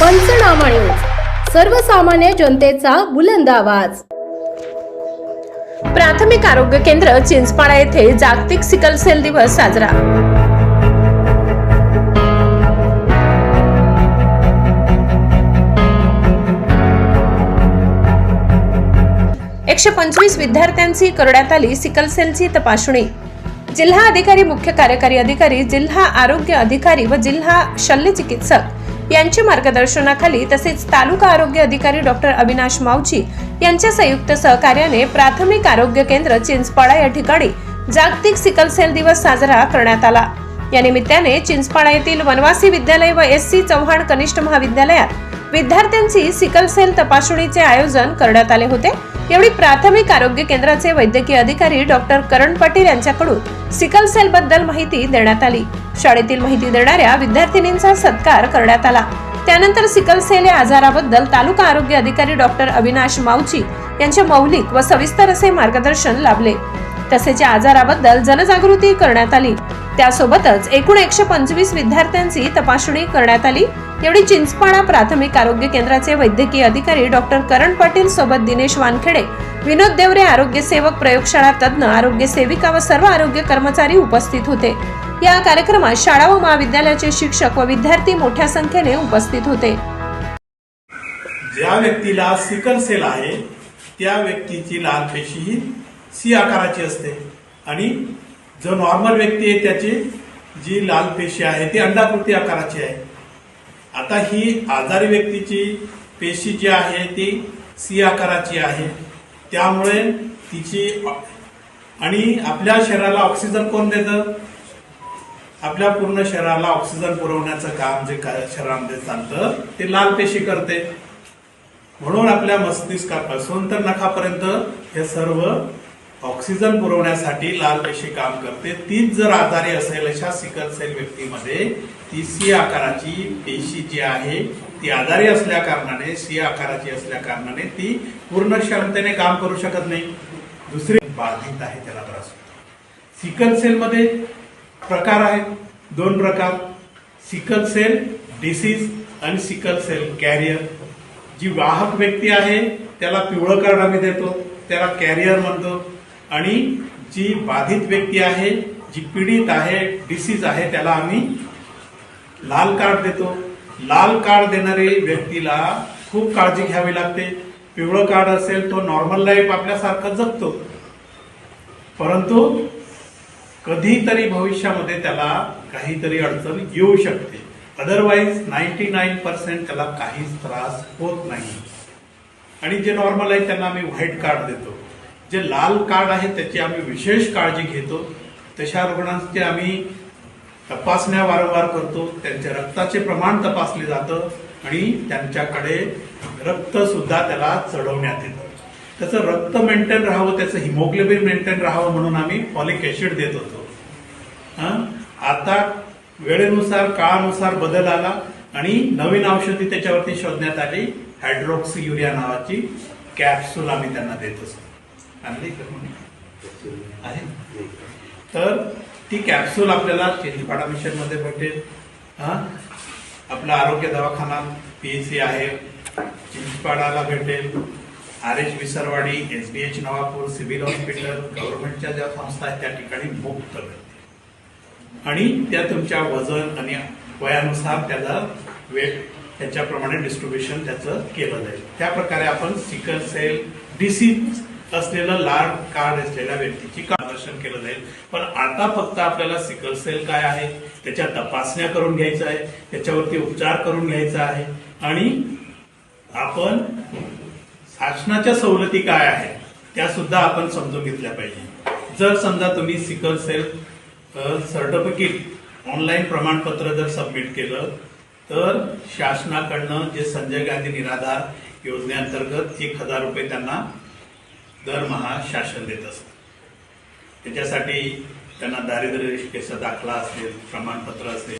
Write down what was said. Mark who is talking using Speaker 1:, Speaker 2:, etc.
Speaker 1: पंचनामा न्यूज. सर्वसामान्य जनतेचा बुलंद आवाज.
Speaker 2: प्राथमिक आरोग्य केंद्र चिंचपाडा येथे जागतिक सिकल सेल दिवस साजरा. एकशे पंचवीस विद्यार्थ्यांची करण्यात आली सिकल सेलची तपासणी. जिल्हा अधिकारी मुख्य कार्यकारी अधिकारी जिल्हा आरोग्य अधिकारी व जिल्हा शल्य चिकित्सक यांच्या मार्गदर्शनाखाली तसेच तालुका आरोग्य अधिकारी डॉक्टर अविनाश मावची यांच्या संयुक्त सहकार्याने प्राथमिक आरोग्य केंद्र चिंचपाडा या ठिकाणी जागतिक सिकल सेल दिवस साजरा करण्यात आला. या निमित्ताने चिंचपाडा येथील वनवासी विद्यालय व एस सी चव्हाण कनिष्ठ महाविद्यालयात विद्यार्थ्यांची सिकल सेल तपासणीचे आयोजन करण्यात आले होते. यावेळी प्राथमिक आरोग्य केंद्राचे वैद्यकीय अधिकारी डॉक्टर करण पाटील यांच्याकडून सिकल सेल बद्दल माहिती देण्यात आली. शाळेतील माहिती देणाऱ्या विद्यार्थिनींचा सत्कार करण्यात आला. त्यानंतर सिकल सेल या आजाराबद्दल तालुका आरोग्य अधिकारी डॉक्टर अविनाश मावची यांचे मौलिक व सविस्तर असे मार्गदर्शन लाभले. तसेच या आजाराबद्दल जनजागृती करण्यात आली. त्यासोबतच एकूण एकशे पंचवीस विद्यार्थ्यांची तपासणी करण्यात आली. एवढी चिंचपाडा प्राथमिक आरोग्य केंद्राचे वैद्यकीय अधिकारी डॉक्टर करण पाटील सोबत दिनेश वानखेडे विनोद देवरे आरोग्य सेवक प्रयोगशाळा तज्ज्ञ आरोग्य सेविका व सर्व आरोग्य कर्मचारी उपस्थित होते. या कार्यक्रमात शाळा व महाविद्यालयाचे शिक्षक व विद्यार्थी मोठ्या संख्येने उपस्थित होते.
Speaker 3: ज्या व्यक्तीला सिकल सेल आहे त्या व्यक्तीची लाल पेशी ही सी आकाराची असते आणि जो नॉर्मल व्यक्ती आहे त्याची जी लाल पेशी आहे ती अंडाकृती आकाराची आहे. आता ही आजारी व्यक्तीची पेशी जी आहे ती सी आकाराची आहे. त्यामुळे तिची आणि आपल्या शरीराला ऑक्सिजन कोण देतं? आपल्या पूर्ण शरीराला ऑक्सिजन पुरवण्याचं काम जे का- शरीरामध्ये चालतं ते लाल पेशी करते. म्हणून आपल्या मस्तिष्कापासून तर नखापर्यंत हे सर्व ऑक्सिजन पुरवण्यासाठी लाल पेशी काम करते. तीच जर आजारी असेल अशा सिकल सेल व्यक्तीमध्ये ती सी आकाराची पेशी जी आहे ती आजारी असल्या कारणाने सी आकाराची असल्या कारणाने ती पूर्ण क्षमतेने काम करू शकत नाही. दुसरी बाधित आहे त्याला त्रास सिकल सेलमध्ये प्रकार आहेत. दोन प्रकार. सिकल सेल डिसीज आणि सिकल सेल कॅरियर. जी वाहक व्यक्ती आहे त्याला पिवळं कार्ड आम्ही देतो. त्याला कॅरियर म्हणतो. आणि जी बाधित व्यक्ती आहे जी पीडित आहे डिसीज आहे त्याला आम्ही लाल कार्ड देतो. लाल कार्ड देणारे व्यक्तीला खूप काळजी घ्यावी लागते. पिवळं कार्ड असेल तो नॉर्मल लाईफ आपल्यासारखं जगतो. परंतु कधीतरी भविष्यामध्ये त्याला काहीतरी अडचण येऊ शकते. अदरवाईज नाईन्टी नाईन पर्सेंट त्याला काहीच त्रास होत नाही. आणि जे नॉर्मल आहे त्यांना आम्ही व्हाईट कार्ड देतो. जे लाल कार्ड आहे त्याची आम्ही विशेष काळजी घेतो. तशा रुग्णांचे आम्ही तपासण्या वारंवार करतो. त्यांच्या रक्ताचे प्रमाण तपासले जातं आणि त्यांच्याकडे रक्तसुद्धा त्याला चढवण्यात येतं. त्याचं रक्त मेंटेन राहावं त्याचं हिमोग्लोबिन मेंटेन राहावं म्हणून आम्ही फॉलिक ॲसिड देत होतो. आता वेळेनुसार काळानुसार बदल आला आणि नवीन औषधी त्याच्यावरती शोधण्यात आली. हायड्रोक्सी युरिया नावाची कॅप्सूल आम्ही त्यांना देत असतो. आणले का कोणी? आहे? तर ती कॅप्सूल आपल्याला चिंचपाडा मिशनमध्ये भेटेल. हा? आपला आरोग्य दवाखाना पीएचसी आहे. चिंचपाडाला भेटेल. R H Visarwadi S D H Navapur civil hospital गव्हर्नमेंटच्या ज्या संस्था आहेत त्या ठिकाणी मुक्त भेटते आणि त्या तुमच्या वजन आणि वयानुसार त्याला वेट त्याच्याप्रमाणे डिस्ट्रीब्युशन त्याचं केलं जाईल. त्या प्रकारे आपण सिकल सेल डिसीज असलेलं लाल कार्ड असलेल्या व्यक्तीची मार्गदर्शन केलं जाईल? पण आता फक्त आपल्याला सिकल सेल काय आहे? त्याच्या तपासण्या करून घ्यायचा आहे. त्याच्यावरती उपचार करून घ्यायचा आहे. आणि आपण शासनाच्या सवलती काय आहेत? त्या सुद्धा आपण समजून घेतल्या पाहिजे. जर समजा तुम्ही सिकल सेल सर्टिफिकेट ऑनलाईन प्रमाणपत्र जर सबमिट केलं तर शासनाकडनं जे संजय गांधी निराधार योजनेअंतर्गत एक हजार रुपये त्यांना दरमहा शासन देत असतं. त्याच्यासाठी त्यांना दारिद्र्य रेषेचा दाखला असेल प्रमाणपत्र असेल.